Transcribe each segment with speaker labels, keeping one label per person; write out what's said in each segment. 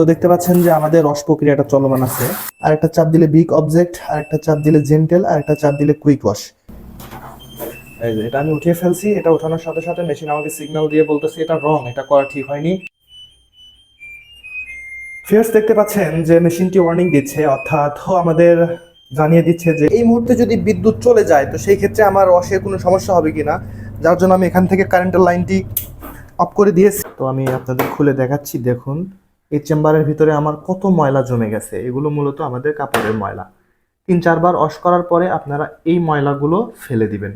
Speaker 1: তো দেখতে পাচ্ছেন যে আমাদের রস প্রক্রিয়াটা চলমান আছে। আর একটা চাপ দিলে বিগ অবজেক্ট আর একটা চাপ দিলে জেন্টেল আর একটা চাপ দিলে কুইক ওয়াশ এই যে, এটা আমি উঠিয়ে ফেলছি, এটা ওঠানোর সাথে সাথে মেশিন আমাকে সিগন্যাল দিয়ে বলতেছে, এটা রং এটা করা ঠিক হয়নি। ফিয়ার্স দেখতে পাচ্ছেন যে মেশিনটি ওয়ার্নিং দিচ্ছে, অর্থাৎ আমাদের জানিয়ে দিচ্ছে যে এই মুহূর্তে যদি বিদ্যুৎ চলে যায়, তো সেই ক্ষেত্রে আমার রসে কোনো সমস্যা হবে কিনা? যার জন্য আমি এখান থেকে কারেন্টের লাইনটি অফ করে দিয়েছি। তো আমি আপনাদের খুলে দেখাচ্ছি, দেখুন। এই চেম্বারের ভিতরে আমার কত ময়লা জমে গেছে, এগুলো মূলত আমাদের কাপড়ের ময়লা। তিন চারবার ওয়াশ করার পরে আপনারা এই ময়লাগুলো ফেলে দিবেন।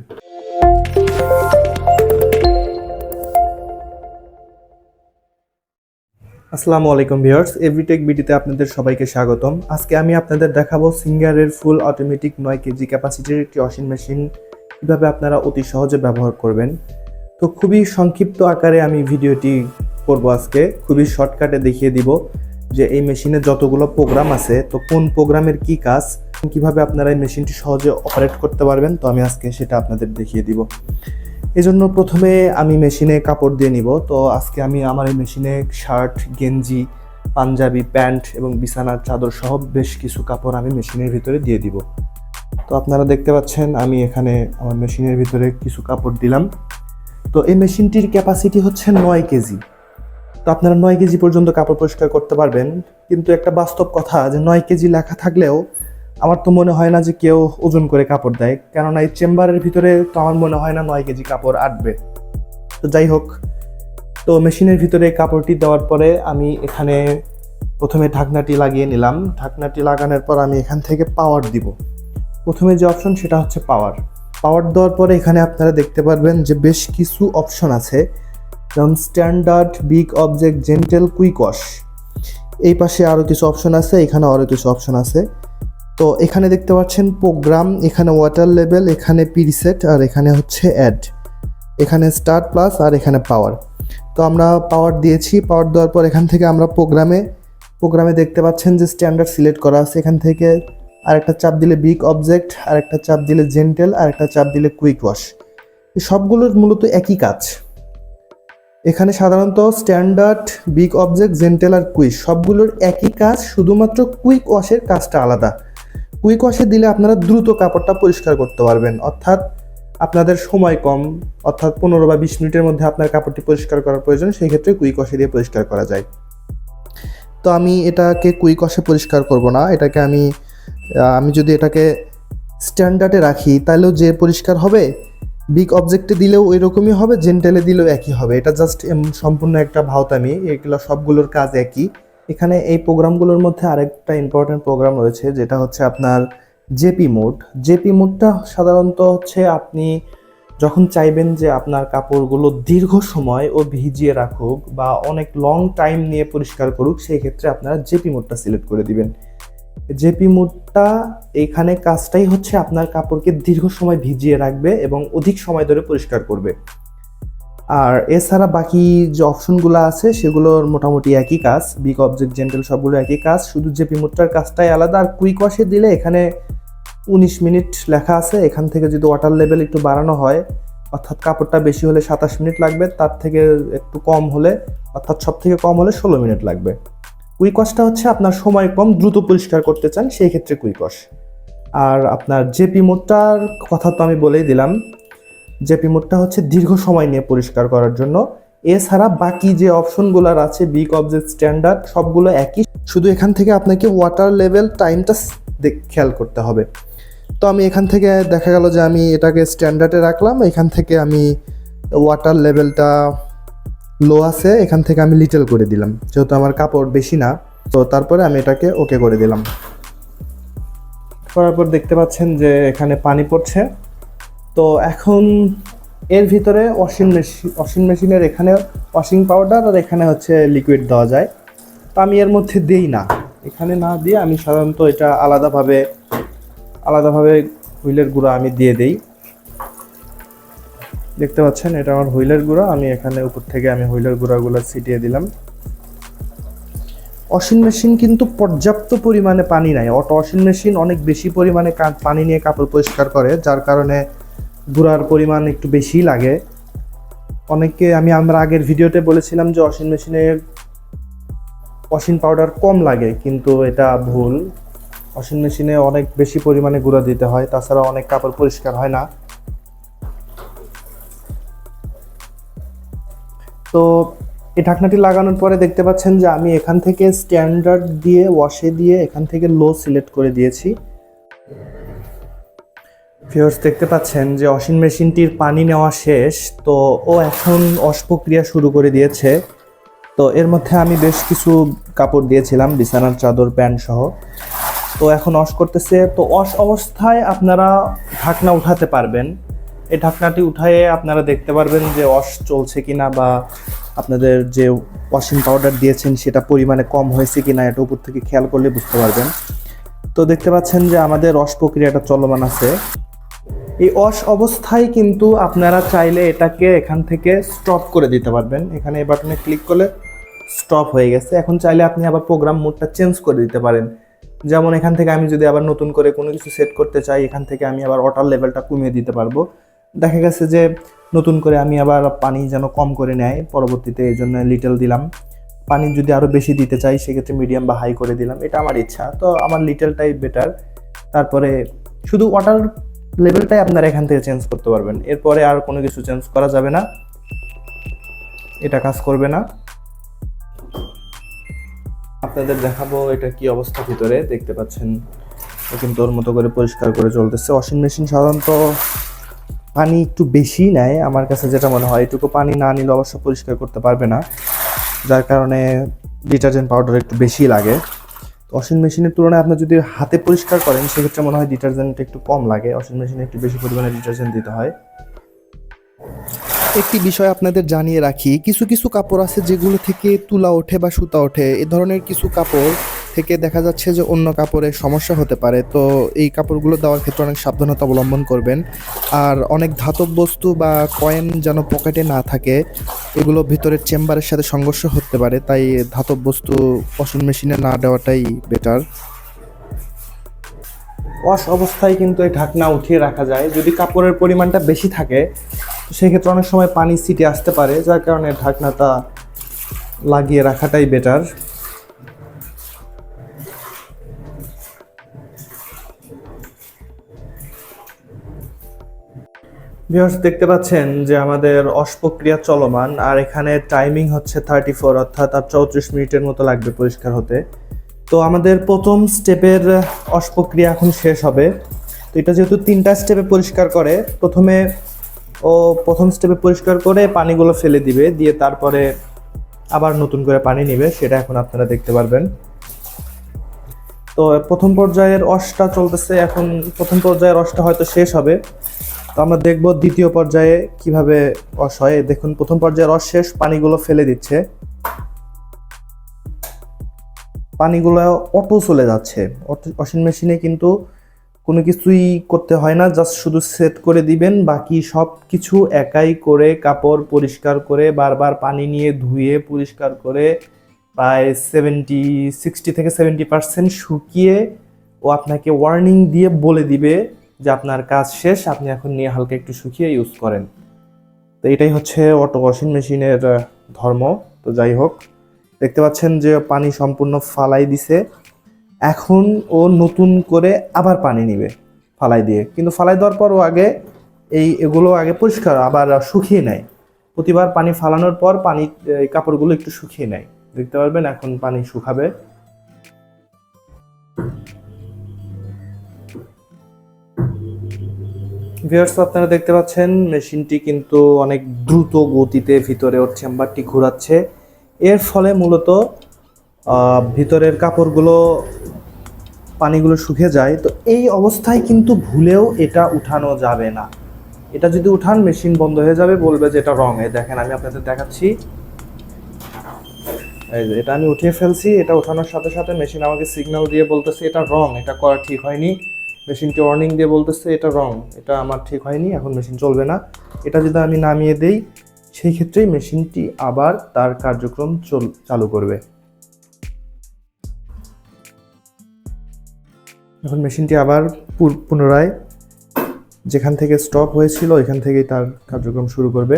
Speaker 1: আসসালামু আলাইকুম ভিউয়ার্স এভরিটেক বিডিতে আপনাদের সবাইকে স্বাগতম। আজকে আমি আপনাদের দেখাবো সিঙ্গারের ফুল অটোমেটিক নয় কেজি ক্যাপাসিটির একটি ওয়াশিং মেশিন, কীভাবে আপনারা অতি সহজে ব্যবহার করবেন। তো খুবই সংক্ষিপ্ত আকারে আমি ভিডিওটি করব আজকে। খুবই শর্টকাটে দেখিয়ে দিব যে এই মেশিনে যতগুলো প্রোগ্রাম আছে, তো কোন প্রোগ্রামের কি কাজ, কীভাবে আপনারা এই মেশিনটি সহজে অপারেট করতে পারবেন, তো আমি আজকে সেটা আপনাদের দেখিয়ে দিব। এজন্য প্রথমে আমি মেশিনে কাপড় দিয়ে নিব। তো আজকে আমি আমার এই মেশিনে শার্ট গেঞ্জি, পাঞ্জাবি, প্যান্ট এবং বিছানার চাদর সহ বেশ কিছু কাপড় আমি মেশিনের ভিতরে দিয়ে দিব। তো আপনারা দেখতে পাচ্ছেন, আমি এখানে আমার মেশিনের ভিতরে কিছু কাপড় দিলাম। তো এই মেশিনটির ক্যাপাসিটি হচ্ছে নয় কেজি। তো আপনারা নয় কেজি পর্যন্ত কাপড় পরিষ্কার করতে পারবেন। কিন্তু একটা বাস্তব কথা যে নয় কেজি লেখা থাকলেও আমার তো মনে হয় না যে কেউ ওজন করে কাপড় দেয়। কেননা এই চেম্বারের ভিতরে তো আমার মনে হয় না নয় কেজি কাপড় আটবে। তো যাই হোক, তো মেশিনের ভিতরে কাপড়টি দেওয়ার পরে আমি এখানে প্রথমে ঢাকনাটি লাগিয়ে নিলাম। ঢাকনাটি লাগানোর পর আমি এখান থেকে পাওয়ার দিব। প্রথমে যে অপশন সেটা হচ্ছে পাওয়ার পাওয়ার দেওয়ার পরে এখানে আপনারা দেখতে পারবেন যে বেশ কিছু অপশন আছে। যেমন standard big object gentle quick wash এই পাশে আরও কিছু অপশন আছে, এখানে আরও কিছু অপশন আছে। তো এখানে দেখতে পাচ্ছেন প্রোগ্রাম এখানে ওয়াটার লেভেল এখানে প্রিসেট আর এখানে হচ্ছে অ্যাড এখানে স্টার্ট প্লাস আর এখানে পাওয়ার তো আমরা পাওয়ার দিয়েছি পাওয়ার দেওয়ার পর এখান থেকে আমরা প্রোগ্রামে প্রোগ্রামে দেখতে পাচ্ছেন যে স্ট্যান্ডার্ড সিলেক্ট করা আছে। এখান থেকে আরেকটা চাপ দিলে বিগ অবজেক্ট আর একটা চাপ দিলে জেন্টেল আর একটা চাপ দিলে কুইক ওয়াশ সবগুলোর মূলত একই কাজ। এখানে সাধারণত স্ট্যান্ডার্ড বিগ অবজেক্ট জেন্টেল আর কুইক সবগুলোর একই কাজ, শুধুমাত্র কুইক ওয়াশের কাজটা আলাদা। কুইক ওয়াশে দিলে আপনারা দ্রুত কাপড়টা পরিষ্কার করতে পারবেন। অর্থাৎ আপনাদের সময় কম, অর্থাৎ পনেরো বা বিশ মিনিটের মধ্যে আপনার কাপড়টি পরিষ্কার করার প্রয়োজন, সেই ক্ষেত্রে কুইক ওয়াশে দিয়ে পরিষ্কার করা যায়। তো আমি এটাকে কুইক ওয়াশে পরিষ্কার করব না, এটাকে আমি আমি যদি এটাকে স্ট্যান্ডার্ডে রাখি, তাহলেও যে পরিষ্কার হবে বিগ অবজেক্টে দিলেও ওই রকমই হবে জেন্টেলে দিলেও একই হবে। এটা জাস্ট সম্পূর্ণ একটা ভাওতামি। এগুলো সবগুলোর কাজ একই। এখানে এই প্রোগ্রামগুলোর মধ্যে আরেকটা ইম্পর্টেন্ট প্রোগ্রাম রয়েছে, যেটা হচ্ছে আপনার জেপি মোড জেপি মোডটা সাধারণত হচ্ছে আপনি যখন চাইবেন যে আপনার কাপড়গুলো দীর্ঘ সময় ও ভিজিয়ে রাখুক বা অনেক লং টাইম নিয়ে পরিষ্কার করুক, সেই ক্ষেত্রে আপনারা জেপি মোডটা সিলেক্ট করে দিবেন। জেপি মুডটা এখানে কাজটাই হচ্ছে আপনার কাপড়কে দীর্ঘ সময় ভিজিয়ে রাখবে এবং অধিক সময় ধরে পরিষ্কার করবে। আর এছাড়া বাকি যে অপশনগুলো আছে, সেগুলোর মোটামুটি একই কাজ বিগ অবজেক্ট জেন্টেল সবগুলো একই কাজ। শুধু জেপি মুডটার কাজটাই আলাদা। আর কুইক ওয়াশে দিলে এখানে উনিশ মিনিট লেখা আছে। এখান থেকে যদি ওয়াটার লেভেল একটু বাড়ানো হয়, অর্থাৎ কাপড়টা বেশি হলে সাতাশ মিনিট লাগবে, তার থেকে একটু কম হলে, অর্থাৎ সব থেকে কম হলে ষোলো মিনিট লাগবে। কুইক ওয়াশটা হচ্ছে আপনার সময় কম দ্রুত পরিষ্কার করতে চান, সেই ক্ষেত্রে কুইক ওয়াশ আর আপনার জেপি মোডটার কথা তো আমি বলেই দিলাম। জেপি মোডটা হচ্ছে দীর্ঘ সময় নিয়ে পরিষ্কার করার জন্য। এছাড়া বাকি যে অপশনগুলোর আছে বিগ অবজেক্ট স্ট্যান্ডার্ড, সবগুলো একই। শুধু এখান থেকে আপনাকে ওয়াটার লেভেল টাইমটা খেয়াল করতে হবে। তো আমি এখান থেকে দেখা গেল যে আমি এটাকে স্ট্যান্ডার্ডে রাখলাম। এখান থেকে আমি ওয়াটার লেভেলটা লো আছে, এখান থেকে আমি লিটল করে দিলাম। যেহেতু আমার কাপড় বেশি না, তো তারপরে আমি এটাকে ওকে করে দিলাম। করার পর দেখতে পাচ্ছেন যে এখানে পানি পড়ছে। তো এখন এর ভিতরে ওয়াশিং মেশিন ওয়াশিং মেশিনের এখানে ওয়াশিং পাউডার আর এখানে হচ্ছে লিকুইড দেওয়া যায়। তো আমি এর মধ্যে দিই না। এখানে না দিয়ে আমি সাধারণত এটা আলাদাভাবে আলাদাভাবে হুইলের গুঁড়া আমি দিয়ে দেই। দেখতে পাচ্ছেন, এটা আমার হুইলের গুঁড়া। আমি এখানে উপর থেকে আমি হুইলের গুঁড়াগুলো ছিটিয়ে দিলাম। ওয়াশিং মেশিন কিন্তু পর্যাপ্ত পরিমাণে পানি নাই। অটো ওয়াশিং মেশিন অনেক বেশি পরিমাণে পানি নিয়ে কাপড় পরিষ্কার করে, যার কারণে গুঁড়ার পরিমাণ একটু বেশি লাগে। অনেকে, আমি আমরা আগের ভিডিওতে বলেছিলাম যে ওয়াশিং মেশিনে ওয়াশিং পাউডার কম লাগে, কিন্তু এটা ভুল। ওয়াশিং মেশিনে অনেক বেশি পরিমাণে গুঁড়া দিতে হয় তাছাড়া অনেক কাপড় পরিষ্কার হয় না। তো এই ঢাকনাটি লাগানোর পরে দেখতে পাচ্ছেন যে আমি এখান থেকে স্ট্যান্ডার্ড দিয়ে ওয়াশে দিয়ে এখান থেকে লো সিলেক্ট করে দিয়েছি। ভিউয়ার্স দেখতে পাচ্ছেন যে ওয়াশিং মেশিনটির পানি নেওয়া শেষ, তো ও এখন ওয়াশ প্রক্রিয়া শুরু করে দিয়েছে। তো এর মধ্যে আমি বেশ কিছু কাপড় দিয়েছিলাম, বিছানার চাদর, প্যান্ট সহ। তো এখন ওয়াশ করতেছে, তো ওয়াশ অবস্থায় আপনারা ঢাকনা উঠাতে পারবেন। এই ঢাকনাটি উঠায়ে আপনারা দেখতে পারবেন যে ওয়াশ চলছে কিনা বা আপনাদের যে ওয়াশিং পাউডার দিয়েছেন সেটা পরিমাণে কম হয়েছে কিনা, এটা উপর থেকে খেয়াল করলে বুঝতে পারবেন। তো দেখতে পাচ্ছেন যে আমাদের রস প্রক্রিয়াটা চলমান আছে। এই অস অবস্থায় কিন্তু আপনারা চাইলে এটাকে এখান থেকে স্টপ করে দিতে পারবেন। এখানে এই বাটনে ক্লিক করলে স্টপ হয়ে গেছে। এখন চাইলে আপনি আবার প্রোগ্রাম মোডটা চেঞ্জ করে দিতে পারেন। যেমন এখান থেকে আমি যদি আবার নতুন করে কোনো কিছু সেট করতে চাই, এখান থেকে আমি আবার ওয়াটার লেভেলটা কমিয়ে দিতে পারব। দেখা গেছে যে নতুন করে আমি আবার পানি যেন কম করে নেয়, পরবর্তীতে এই জন্য লিটল দিলাম। পানি যদি আরও বেশি দিতে চাই, সেক্ষেত্রে মিডিয়াম বা হাই করে দিলাম। এটা আমার ইচ্ছা। তো আমার লিটলটাই বেটার তারপরে শুধু ওয়াটার লেভেলটাই আপনারা এখান থেকে চেঞ্জ করতে পারবেন। এরপরে আর কোনো কিছু চেঞ্জ করা যাবে না। এটা কাজ করবে না। আপনাদের দেখাবো এটা কি অবস্থা ভিতরে। দেখতে পাচ্ছেন কিন্তু ওর মতো করে পরিষ্কার করে চলতেছে। ওয়াশিং মেশিন সাধারণত পানি একটু বেশি নেয়, আমার কাছে যেটা মনে হয়, এটুকু পানি না নিলে অবশ্য পরিষ্কার করতে পারবে না, যার কারণে ডিটারজেন্ট পাউডার একটু বেশি লাগে। ওয়াশিং মেশিনের তুলনায় আপনি যদি হাতে পরিষ্কার করেন, সেক্ষেত্রে মনে হয় ডিটারজেন্ট একটু কম লাগে, ওয়াশিং মেশিনে একটু বেশি পরিমাণে ডিটারজেন্ট দিতে হয়।
Speaker 2: একটি বিষয় আপনাদের জানিয়ে রাখি, কিছু কিছু কাপড় আছে যেগুলো থেকে তুলা ওঠে বা সুতা ওঠে, এ ধরনের কিছু কাপড় থেকে দেখা যাচ্ছে যে অন্য কাপড়ের সমস্যা হতে পারে। তো এই কাপড়গুলো দেওয়ার ক্ষেত্রে অনেক সাবধানতা অবলম্বন করবেন। আর অনেক ধাতব বস্তু বা কয়েন যেন পকেটে না থাকে, এগুলো ভিতরের চেম্বারের সাথে সংঘর্ষ হতে পারে। তাই ধাতব বস্তু ওয়াশিং মেশিনে না দেওয়াটাই বেটার
Speaker 1: ওয়াশ অবস্থায় কিন্তু এই ঢাকনা উঠিয়ে রাখা যায়। যদি কাপড়ের পরিমাণটা বেশি থাকে সেক্ষেত্রে অনেক সময় পানি সিটে আসতে পারে, যার কারণে ঢাকনাটা লাগিয়ে রাখাটাই বেটার ভিউয়ার্স দেখতে পাচ্ছেন যে আমাদের অস প্রক্রিয়া চলমান, আর এখানে টাইমিং হচ্ছে থার্টি ফোর অর্থাৎ আর চৌত্রিশ মিনিটের মতো লাগবে পরিষ্কার হতে। তো আমাদের প্রথম স্টেপের অস প্রক্রিয়া এখন শেষ হবে। তো এটা যেহেতু তিনটা স্টেপে পরিষ্কার করে, প্রথমে ও প্রথম স্টেপে পরিষ্কার করে পানিগুলো ফেলে দিবে, দিয়ে তারপরে আবার নতুন করে পানি নেবে, সেটা এখন আপনারা দেখতে পারবেন। তো প্রথম পর্যায়ের অসটা চলতেছে, এখন প্রথম পর্যায়ের অসটা হয়তো শেষ হবে। তো আমরা দেখব দ্বিতীয় পর্যায়ে কীভাবে রস হয়। দেখুন, প্রথম পর্যায়ে রস শেষ, পানিগুলো ফেলে দিচ্ছে। পানিগুলো অটো চলে যাচ্ছে। ওয়াশিং মেশিনে কিন্তু কোনো কিছুই করতে হয় না জাস্ট শুধু সেট করে দিবেন, বাকি সব কিছু একাই করে কাপড় পরিষ্কার করে, বারবার পানি নিয়ে ধুয়ে পরিষ্কার করে প্রায় সেভেন্টি সিক্সটি থেকে সেভেন্টি পার্সেন্ট শুকিয়ে ও আপনাকে ওয়ার্নিং দিয়ে বলে দিবে যে আপনার কাজ শেষ, আপনি এখন নিয়ে হালকা একটু শুকিয়ে ইউজ করেন। তো এটাই হচ্ছে অটো ওয়াশিং মেশিনের ধর্ম। তো যাই হোক, দেখতে পাচ্ছেন যে পানি সম্পূর্ণ ফালাই দিছে। এখন ও নতুন করে আবার পানি নিবে ফালাই দিয়ে। কিন্তু ফালাই দেওয়ার পর ও আগে এই এগুলো আগে পরিষ্কার, আবার শুকিয়ে নেয়। প্রতিবার পানি ফালানোর পর পানি কাপড়গুলো একটু শুকিয়ে নেয়। দেখতে পারবেন, এখন পানি শুকাবে। ভিউয়ার্স আপনারা দেখতে পাচ্ছেন, মেশিনটি কিন্তু অনেক দ্রুত গতিতে ভিতরে ওর চেম্বারটি ঘোরাচ্ছে। এর ফলে মূলত ভিতরের কাপড়গুলো, পানিগুলো শুকিয়ে যায়। তো এই অবস্থায় কিন্তু ভুলেও এটা উঠানো যাবে না। এটা যদি উঠান, মেশিন বন্ধ হয়ে যাবে, বলবে যে এটা রং এ। দেখেন, আমি আপনাদের দেখাচ্ছি। এটা আমি উঠিয়ে ফেলছি। এটা ওঠানোর সাথে সাথে মেশিন আমাকে সিগন্যাল দিয়ে বলতেছে, এটা রং এটা করা ঠিক হয়নি। মেশিনটি ওয়ার্নিং দিয়ে বলতেছে, এটা রং এটা আমার ঠিক হয়নি, এখন মেশিন চলবে না। এটা যদি আমি নামিয়ে দেই, সেই ক্ষেত্রেই মেশিনটি আবার তার কার্যক্রম চল, চালু করবে। এখন মেশিনটি আবার পুনরায় যেখান থেকে স্টপ হয়েছিল এখান থেকেই তার কার্যক্রম শুরু করবে।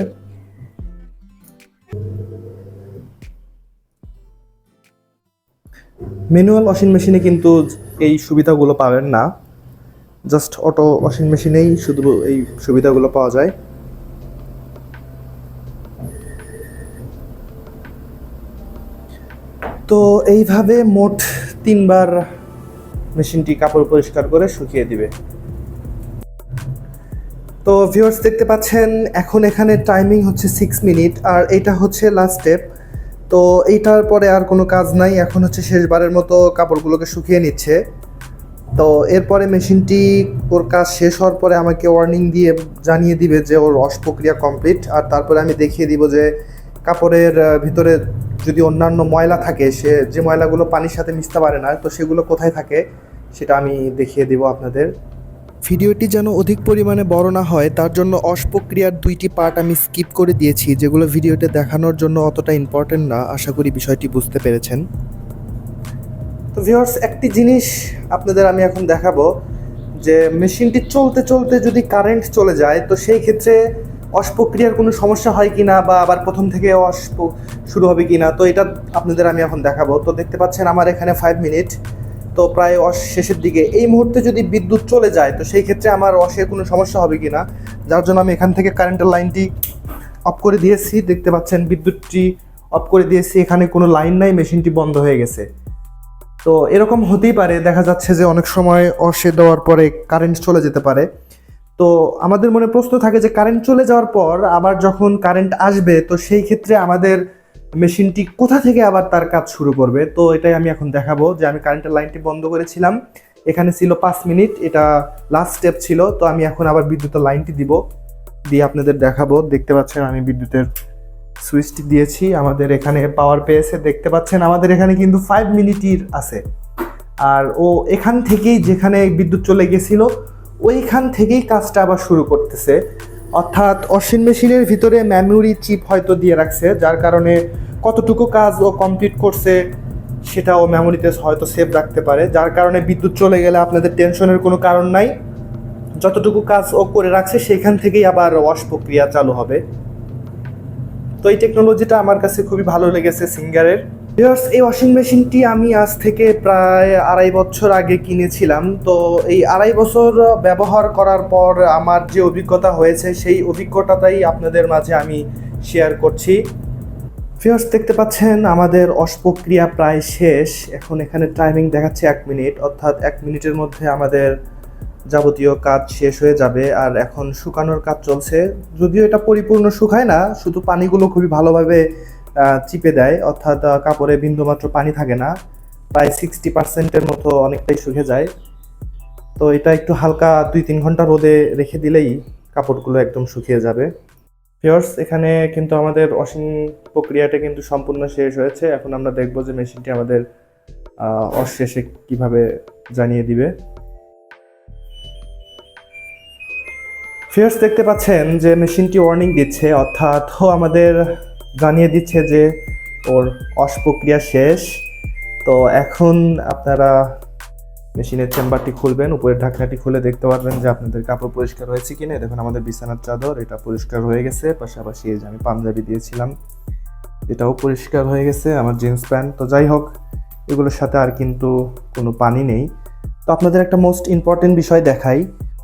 Speaker 1: ম্যানুয়াল ওয়াশিং মেশিনে কিন্তু এই সুবিধাগুলো পাবেন না। জাস্ট অটো ওয়াশিং মেশিনেই শুধু এই সুবিধাগুলো পাওয়া যায়। তো এইভাবে মোট তিনবার মেশিনটি কাপড় পরিষ্কার করে শুকিয়ে দিবে। তো ভিউয়ার্স দেখতে পাচ্ছেন, এখন এখানে টাইমিং হচ্ছে সিক্স মিনিট আর এটা হচ্ছে লাস্ট স্টেপ তো এইটার পরে আর কোনো কাজ নাই, এখন হচ্ছে শেষবারের মতো কাপড়গুলোকে শুকিয়ে নিচ্ছে। তো এরপরে মেশিনটি ওর কাজ শেষ হওয়ার পরে আমাকে ওয়ার্নিং দিয়ে জানিয়ে দিবে যে ওর রস প্রক্রিয়া কমপ্লিট আর তারপরে আমি দেখিয়ে দিব যে কাপড়ের ভিতরে যদি অন্যান্য ময়লা থাকে, সে যে ময়লাগুলো পানির সাথে মিশতে পারে না, তো সেগুলো কোথায় থাকে সেটা আমি দেখিয়ে দিব আপনাদের।
Speaker 2: ভিডিওটি যেন অধিক পরিমাণে বড় না হয়, তার জন্য অস্পক্রিয়ার দুইটি পার্ট আমি স্কিপ করে দিয়েছি, যেগুলো ভিডিওতে দেখানোর জন্য অতটা ইম্পর্টেন্ট না। আশা করি বিষয়টি বুঝতে পেরেছেন।
Speaker 1: তো ভিউয়ার্স একটি জিনিস আপনাদের আমি এখন দেখাবো যে মেশিনটি চলতে চলতে যদি কারেন্ট চলে যায়, তো সেই ক্ষেত্রে অস প্রক্রিয়ার কোনো সমস্যা হয় কি না বা আবার প্রথম থেকে অস শুরু হবে কি না তো এটা আপনাদের আমি এখন দেখাবো। তো দেখতে পাচ্ছেন আমার এখানে ফাইভ মিনিট তো প্রায় অস শেষের দিকে। এই মুহূর্তে যদি বিদ্যুৎ চলে যায়, তো সেই ক্ষেত্রে আমার অসের কোনো সমস্যা হবে কি না যার জন্য আমি এখান থেকে কারেন্টের লাইনটি অফ করে দিয়েছি। দেখতে পাচ্ছেন বিদ্যুৎটি অফ করে দিয়েছি, এখানে কোনো লাইন নাই, মেশিনটি বন্ধ হয়ে গেছে। তো এরকম হতেই পারে, দেখা যাচ্ছে যে অনেক সময় অসে দেওয়ার পরে কারেন্ট চলে যেতে পারে। তো আমাদের মনে প্রশ্ন থাকে যে কারেন্ট চলে যাওয়ার পর আবার যখন কারেন্ট আসবে, তো সেই ক্ষেত্রে আমাদের মেশিনটি কোথা থেকে আবার তার কাজ শুরু করবে? তো এটাই আমি এখন দেখাবো যে আমি কারেন্টের লাইনটি বন্ধ করেছিলাম। এখানে ছিল পাঁচ মিনিট এটা লাস্ট স্টেপ ছিল, তো আমি এখন আবার বিদ্যুতের লাইনটি দিব, দিয়ে আপনাদের দেখাবো। দেখতে পাচ্ছেন আমি বিদ্যুতের সুইচটি দিয়েছি, আমাদের এখানে পাওয়ার পেয়েছে, দেখতে পাচ্ছেন আমাদের এখানে কিন্তু ফাইভ মিনিটির আছে। আর ও এখান থেকেই যেখানে বিদ্যুৎ চলে গেছিল, ওইখান থেকেই কাজটা আবার শুরু করতেছে। অর্থাৎ ওয়াশিং মেশিনের ভিতরে মেমোরি চিপ হয়তো দিয়ে রাখছে, যার কারণে কতটুকু কাজ ও কমপ্লিট করছে সেটা ও মেমোরিতে হয়তো সেভ রাখতে পারে। যার কারণে বিদ্যুৎ চলে গেলে আপনাদের টেনশনের কোনো কারণ নাই। যতটুকু কাজ ও করে রাখছে, সেখান থেকেই আবার ওয়াশ প্রক্রিয়া চালু হবে। তো এই টেকনোলজিটা আমার কাছে খুবই ভালো লেগেছে সিঙ্গারের ভিউয়ার্স এই ওয়াশিং মেশিনটি আমি আজ থেকে প্রায় আড়াই বছর আগে কিনেছিলাম। তো এই আড়াই বছর ব্যবহার করার পর আমার যে অভিজ্ঞতা হয়েছে, সেই অভিজ্ঞতাটাই আপনাদের মাঝে আমি শেয়ার করছি। ভিউয়ার্স দেখতে পাচ্ছেন আমাদের অস্পক্রিয়া প্রায় শেষ। এখন এখানে টাইমিং দেখাচ্ছে এক মিনিট অর্থাৎ এক মিনিটের মধ্যে আমাদের যাবতীয় কাজ শেষ হয়ে যাবে আর এখন শুকানোর কাজ চলছে। যদিও এটা পরিপূর্ণ শুকায় না, শুধু পানিগুলো খুবই ভালোভাবে চিপে দেয়, অর্থাৎ কাপড়ে বিন্দুমাত্র পানি থাকে না। প্রায় সিক্সটি পার্সেন্টের মতো অনেকটাই শুকে যায়। তো এটা একটু হালকা দুই তিন ঘণ্টা রোদে রেখে দিলেই কাপড়গুলো একদম শুকিয়ে যাবে। ফিয়ার্স এখানে কিন্তু আমাদের ওয়াশিং প্রক্রিয়াটা কিন্তু সম্পূর্ণ শেষ হয়েছে। এখন আমরা দেখব যে মেশিনটি আমাদের অশেষে শেষে কীভাবে জানিয়ে দিবে। ফিয়ার্স দেখতে পাচ্ছেন যে মেশিনটি ওয়ার্নিং দিচ্ছে, অর্থাৎ ও আমাদের জানিয়ে দিচ্ছে যে ওর অশ প্রক্রিয়া শেষ। তো এখন আপনারা মেশিনের চেম্বারটি খুলবেন, উপরের ঢাকনাটি খুলে দেখতে পারবেন যে আপনাদের কাপড় পরিষ্কার হয়েছে কিনা। দেখুন, আমাদের বিছানার চাদর, এটা পরিষ্কার হয়ে গেছে। পাশাপাশি এই যে আমি পাঞ্জাবি দিয়েছিলাম, এটাও পরিষ্কার হয়ে গেছে, আমার জিন্স প্যান্ট তো যাই হোক, এগুলোর সাথে আর কিন্তু কোনো পানি নেই। তো আপনাদের একটা মোস্ট ইম্পর্টেন্ট বিষয় দেখাই।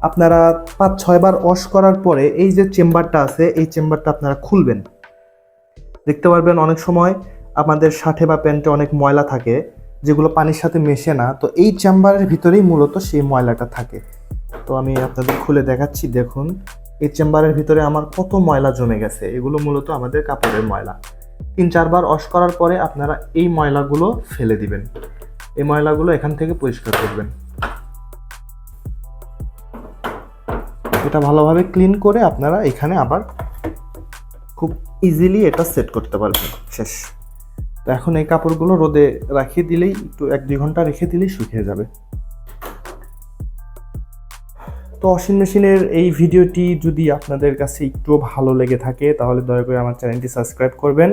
Speaker 1: আপনারা পাঁচ ছয়বার ওয়াশ করার পরে এই যে চেম্বারটা আছে, এই চেম্বারটা আপনারা খুলবেন। দেখতে পারবেন অনেক সময় আমাদের শার্টে বা প্যান্টে অনেক ময়লা থাকে, যেগুলো পানির সাথে মেশে না। তো এই চেম্বারের ভিতরেই মূলত সেই ময়লাটা থাকে। তো আমি আপনাদের খুলে দেখাচ্ছি, দেখুন। এই চেম্বারের ভিতরে আমার কত ময়লা জমে গেছে, এগুলো মূলত আমাদের কাপড়ের ময়লা। তিন চারবার ওয়াশ করার পরে আপনারা এই ময়লাগুলো ফেলে দিবেন। এই ময়লাগুলো এখান থেকে পরিষ্কার করবেন। এটা ভালোভাবে ক্লিন করে আপনারা এখানে আবার খুব ইজিলি এটা সেট করতে পারবেন। শেষ। তো এখন এই কাপড়গুলো রোদে রাখিয়ে দিলেই, একটু এক দুই ঘণ্টা রেখে দিলেই শুকিয়ে যাবে। তো ওয়াশিং মেশিনের এই ভিডিওটি যদি আপনাদের কাছে একটু ভালো লেগে থাকে, তাহলে দয়া করে আমার চ্যানেলটি সাবস্ক্রাইব করবেন।